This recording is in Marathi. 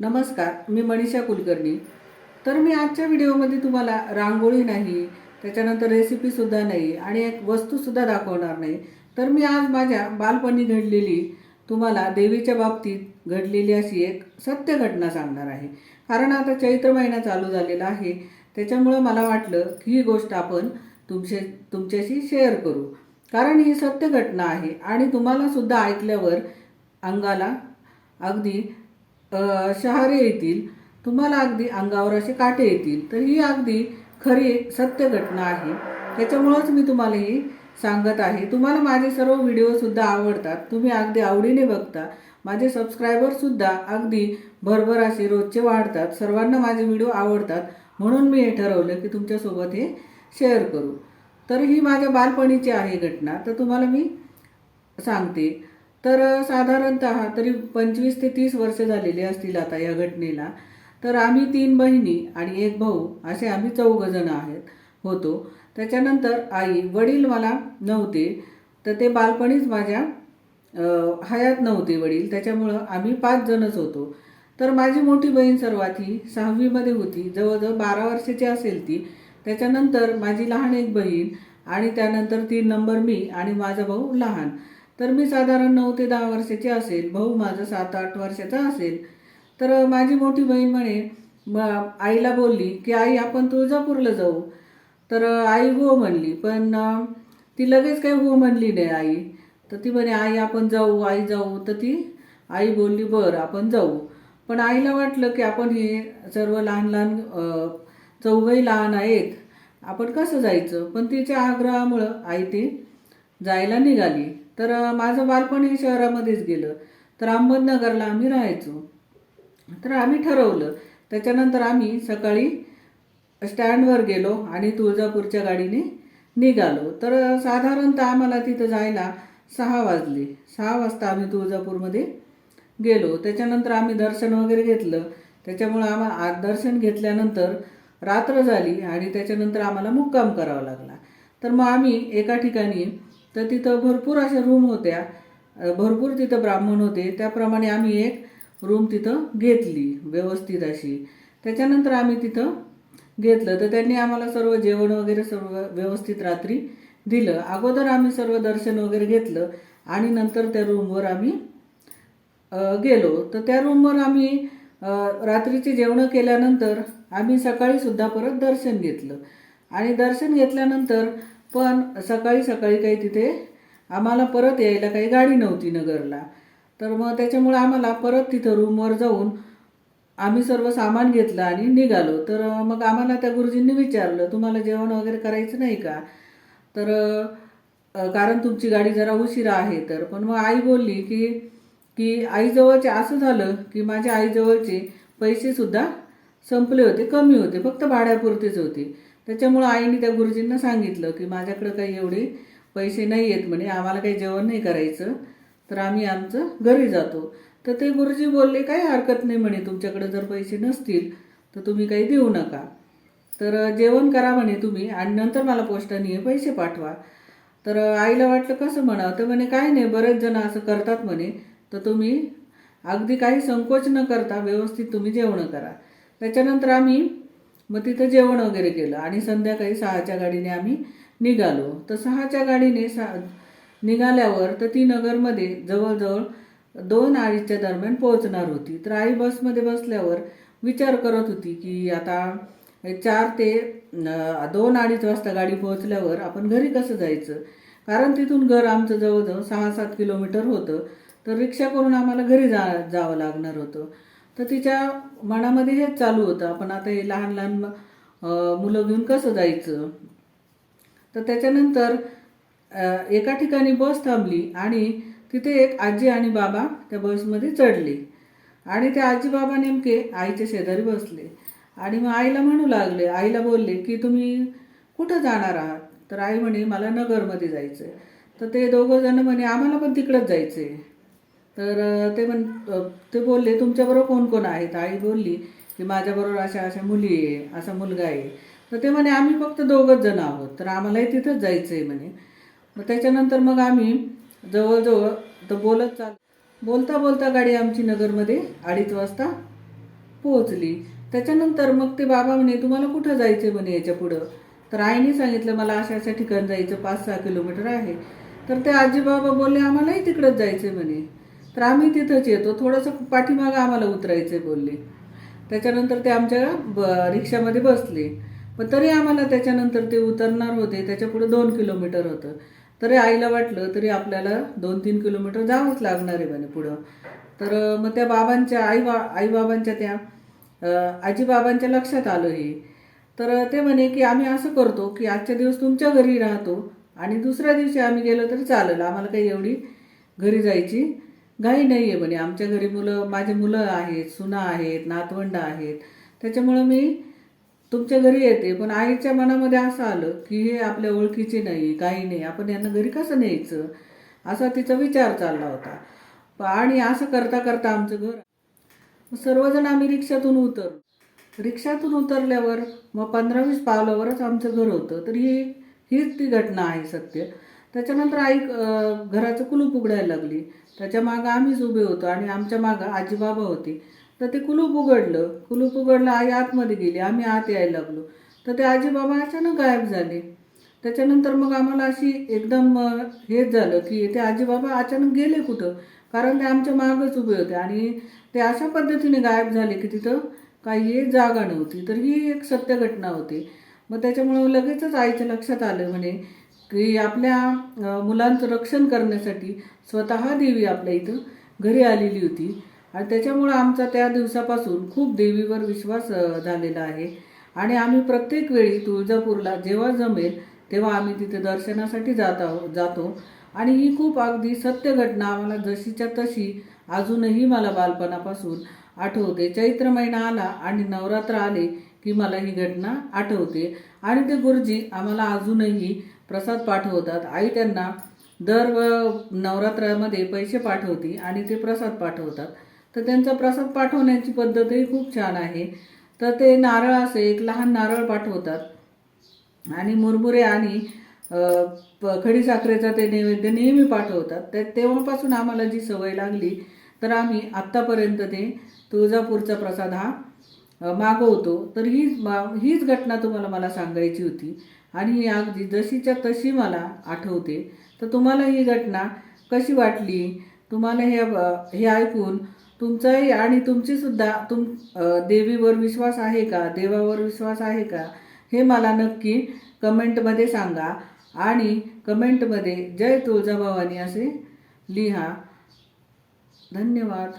नमस्कार मी मनीषा कुलकर्णी. तर मी आजच्या व्हिडिओमध्ये तुम्हाला रांगोळी नाही त्याच्यानंतर रेसिपीसुद्धा नाही आणि एक वस्तूसुद्धा दाखवणार नाही. तर मी आज माझ्या बालपणी घडलेली तुम्हाला देवीच्या बाबतीत घडलेली अशी एक सत्य घटना सांगणार आहे. कारण आता चैत्र महिना चालू झालेला आहे त्याच्यामुळं मला वाटलं की ही गोष्ट आपण तुमचे तुमच्याशी शेअर करू. कारण ही सत्य घटना आहे आणि तुम्हालासुद्धा ऐकल्यावर अंगाला अगदी शहारे येतील तुम्हाला अगदी अंगावर असे काटे येतील तर ही अगदी खरी सत्य घटना आहे. त्याच्यामुळंच मी तुम्हाला ही सांगत आहे. तुम्हाला माझे सर्व व्हिडिओसुद्धा आवडतात. तुम्ही अगदी आवडीने बघता. माझे सबस्क्रायबरसुद्धा अगदी भरभर असे रोजचे वाढतात. सर्वांना माझे व्हिडिओ आवडतात. म्हणून मी हे ठरवलं की तुमच्यासोबत हे शेअर करू. तर ही माझ्या बालपणीची आहे घटना. तर तुम्हाला मी सांगते. तर साधारणत तरी पंचवीस ते तीस वर्ष झालेली असतील आता या घटनेला. तर आम्ही तीन बहिणी आणि एक भाऊ असे आम्ही चौघजण आहेत होतो. त्याच्यानंतर आई वडील मला नव्हते. तर ते बालपणीच माझ्या हयात नव्हते वडील. त्याच्यामुळं आम्ही पाच जणच होतो. तर माझी मोठी बहीण सर्वात ही सहावीमध्ये होती. जवळजवळ बारा वर्षाची असेल ती. त्याच्यानंतर माझी लहान एक बहीण आणि त्यानंतर तीन नंबर मी आणि माझा भाऊ लहान. तर मी साधारण नऊ ते दहा वर्षाची असेल भाऊ माझा सात आठ वर्षाचा असेल. तर माझी मोठी बहीण म्हणे म आईला बोलली की आई आपण तुळजापूरला जाऊ. तर आई हो म्हणली पण ती लगेच काही हो म्हणली नाही आई. तर ती म्हणे आई आपण जाऊ आई जाऊ. तर ती आई बोलली बरं आपण जाऊ. पण आईला वाटलं की आपण हे सर्व लहान लहान चौघही लहान आहेत आपण कसं जायचं? पण तिच्या आग्रहामुळं आई ती जायला निघाली. तर माझं बालपण हे शहरामध्येच गेलं. तर अहमदनगरला आम्ही राहायचो. तर आम्ही ठरवलं. त्याच्यानंतर आम्ही सकाळी स्टँडवर गेलो आणि तुळजापूरच्या गाडीने निघालो. तर साधारणतः आम्हाला तिथं जायला सहा वाजले. सहा वाजता आम्ही तुळजापूरमध्ये गेलो. त्याच्यानंतर आम्ही दर्शन वगैरे घेतलं. त्याच्यामुळं आम्हाला आज दर्शन घेतल्यानंतर रात्र झाली आणि त्याच्यानंतर आम्हाला मुक्काम करावा लागला. तर मग आम्ही एका ठिकाणी तर तिथं भरपूर अशा रूम होत्या. भरपूर तिथं ब्राह्मण होते. त्याप्रमाणे आम्ही एक रूम तिथं घेतली व्यवस्थित अशी. त्याच्यानंतर आम्ही तिथं घेतलं. तर त्यांनी आम्हाला सर्व जेवण वगैरे सर्व व्यवस्थित रात्री दिलं. अगोदर आम्ही सर्व दर्शन वगैरे घेतलं आणि नंतर त्या रूमवर आम्ही गेलो. तर त्या रूमवर आम्ही रात्रीचे रात्रीची जेवणं केल्यानंतर आम्ही सकाळीसुद्धा परत दर्शन घेतलं. आणि दर्शन घेतल्यानंतर पण सकाळी सकाळी काही तिथे आम्हाला परत यायला काही गाडी नव्हती नगरला. तर मग त्याच्यामुळे आम्हाला परत तिथं रूमवर जाऊन आम्ही सर्व सामान घेतलं आणि निघालो. तर मग आम्हाला त्या गुरुजींनी विचारलं तुम्हाला जेवण वगैरे करायचं नाही का? तर कारण तुमची गाडी जरा उशिरा आहे तर. पण मग आई बोलली की की आईजवळचे असं झालं की माझ्या आईजवळचे पैसेसुद्धा संपले होते कमी होते फक्त भाड्यापुरतेच होते. त्याच्यामुळं आईने त्या गुरुजींना सांगितलं की माझ्याकडं काही एवढे पैसे नाही आहेत म्हणे आम्हाला काही जेवण नाही करायचं तर आम्ही आमचं घरी जातो. तर ते गुरुजी बोलले काही हरकत नाही म्हणे तुमच्याकडे जर पैसे नसतील तर तुम्ही काही देऊ नका. तर जेवण करा म्हणे तुम्ही आणि नंतर मला पोस्टाने पैसे पाठवा. तर आईला वाटलं कसं म्हणावं? तर म्हणे काय नाही बरेच जण असं करतात म्हणे तर तुम्ही अगदी काही संकोच न करता व्यवस्थित तुम्ही जेवणं करा. त्याच्यानंतर आम्ही मग तिथं जेवण वगैरे केलं. आणि संध्याकाळी सहाच्या गाडीने आम्ही निघालो. तर सहाच्या गाडीने सा निघाल्यावर तर ती नगरमध्ये जवळजवळ दोन अडीचच्या दरम्यान पोहोचणार होती. तर आई बसमध्ये बसल्यावर विचार करत होती की आता चार ते दोन अडीच वाजता गाडी पोहोचल्यावर आपण घरी कसं जायचं? कारण तिथून घर आमचं जवळजवळ सहा सात किलोमीटर होतं. तर रिक्षा करून आम्हाला घरी जा जावं लागणार होतं. तर तिच्या मनामध्ये हेच चालू होतं. आपण आता हे लहान लहान मुलं घेऊन कसं जायचं? तर त्याच्यानंतर एका ठिकाणी बस थांबली आणि तिथे एक आजी आणि बाबा त्या बसमध्ये चढले. आणि ते आजी बाबा नेमके आईच्या शेजारी बसले. आणि मग आईला म्हणू लागले आईला बोलले की तुम्ही कुठं जाणार आहात? तर आई म्हणे मला नगरमध्ये जायचं आहे तर ते दोघं जण म्हणे आम्हाला पण तिकडंच जायचं आहे तर ते म्हण ते बोलले तुमच्याबरोबर कोण कोण आहेत आई बोलली की माझ्याबरोबर अशा अशा मुली आहे असा मुलगा आहे. तर ते म्हणे आम्ही फक्त दोघंच जण आहोत तर आम्हालाही तिथंच जायचं आहे म्हणे. मग त्याच्यानंतर मग आम्ही जवळजवळ तर बोलत चाल बोलता बोलता गाडी आमची नगरमध्ये अडीच वाजता पोहोचली. त्याच्यानंतर मग ते बाबा म्हणे तुम्हाला कुठं जायचं आहे म्हणे याच्या पुढं. तर आईने सांगितलं मला अशा अशा ठिकाण जायचं पाच सहा किलोमीटर आहे. तर ते आजी बाबा बोलले आम्हालाही तिकडंच जायचं आहे म्हणे. तर आम्ही तिथंच येतो. थोडंसं पाठीमागं आम्हाला उतरायचं बोलले. त्याच्यानंतर ते आमच्या ब रिक्षामध्ये बसले. पण तरी आम्हाला त्याच्यानंतर ते उतरणार होते. त्याच्या पुढे दोन किलोमीटर होतं. तरी आईला वाटलं तरी आपल्याला दोन तीन किलोमीटर जावंच लागणार आहे म्हणे पुढं. तर मग त्या बाबांच्या आई बा आईबाबांच्या त्या आजीबाबांच्या लक्षात आलं हे. तर ते म्हणे की आम्ही असं करतो की आजच्या दिवस तुमच्या घरी राहतो आणि दुसऱ्या दिवशी आम्ही गेलो तरी चालेल. आम्हाला काही एवढी घरी जायची घाई नाही आहे म्हणे. आमच्या घरी मुलं माझे मुलं आहेत सुना आहेत नातवंड आहेत. त्याच्यामुळं मी तुमच्या घरी येते. पण आईच्या मनामध्ये असं आलं की हे आपल्या ओळखीचे नाही काही नाही. आपण यांना घरी कसं न्यायचं? असा तिचा विचार चालला होता. आणि असं करता करता आमचं घर सर्वजण आम्ही रिक्षातून उतर रिक्षातून उतरल्यावर मग पंधरा वीस पावलावरच आमचं घर होतं. तर ही हीच ती घटना आहे सत्य. त्याच्यानंतर आई घराचं कुलूप उघडायला लागली. त्याच्या मागं आम्हीच उभे होतो आणि आमच्या मागं आजीबाबा होते. तर ते कुलूप उघडलं. कुलूप उघडलं आई आतमध्ये गेली. आम्ही आत यायला लागलो. तर ते आजीबाबा अचानक गायब झाले. त्याच्यानंतर मग आम्हाला अशी एकदम हेच झालं की ते आजीबाबा अचानक गेले कुठं? कारण ते आमच्या मागच उभे होते आणि ते अशा पद्धतीने गायब झाले की तिथं काही जागा नव्हती. तर ही एक सत्य घटना होती. मग त्याच्यामुळं लगेचच आईच्या लक्षात आलं म्हणे की आपल्या मुलांचं रक्षण करण्यासाठी स्वतः देवी आपल्या इथं घरी आलेली होती. आणि त्याच्यामुळं आमचा त्या दिवसापासून खूप देवीवर विश्वास झालेला आहे. आणि आम्ही प्रत्येक वेळी तुळजापूरला जेव्हा जमेल तेव्हा आम्ही तिथे दर्शनासाठी जात आहो जातो. आणि ही खूप अगदी सत्य घटना आम्हाला जशीच्या तशी अजूनही मला बालपणापासून आठवते. चैत्र महिना आला आणि नवरात्र आले की मला ही घटना आठवते. आणि ते गुरुजी आम्हाला अजूनही प्रसाद पाठवतात. आई त्यांना दर नवरात्रामध्ये पैसे पाठवते आणि ते प्रसाद पाठवतात. तर त्यांचा प्रसाद पाठवण्याची पद्धतही खूप छान आहे. तर ते नारळ असे एक लहान नारळ पाठवतात. आणि मुरमुरे आणि अ, प- खडीसाखरेचा ते नैवेद्य नेहमी पाठवतात. तर तेव्हापासून आम्हाला जी सवय लागली तर आम्ही आत्तापर्यंत ते तुळजापूरचा प्रसाद हा मागवतो. तर हीच मा- हीच घटना तुम्हाला मला सांगायची होती. आणि ही अगदी जशीच्या तशी मला आठवते. तर तुम्हाला ही घटना कशी वाटली? तुम्हाला हे हे ऐकून तुमचाही आणि तुमचीसुद्धा तुम देवीवर विश्वास आहे का? देवावर विश्वास आहे का? हे मला नक्की कमेंटमध्ये सांगा. आणि कमेंटमध्ये जय तुळजाभवानी असे लिहा. धन्यवाद.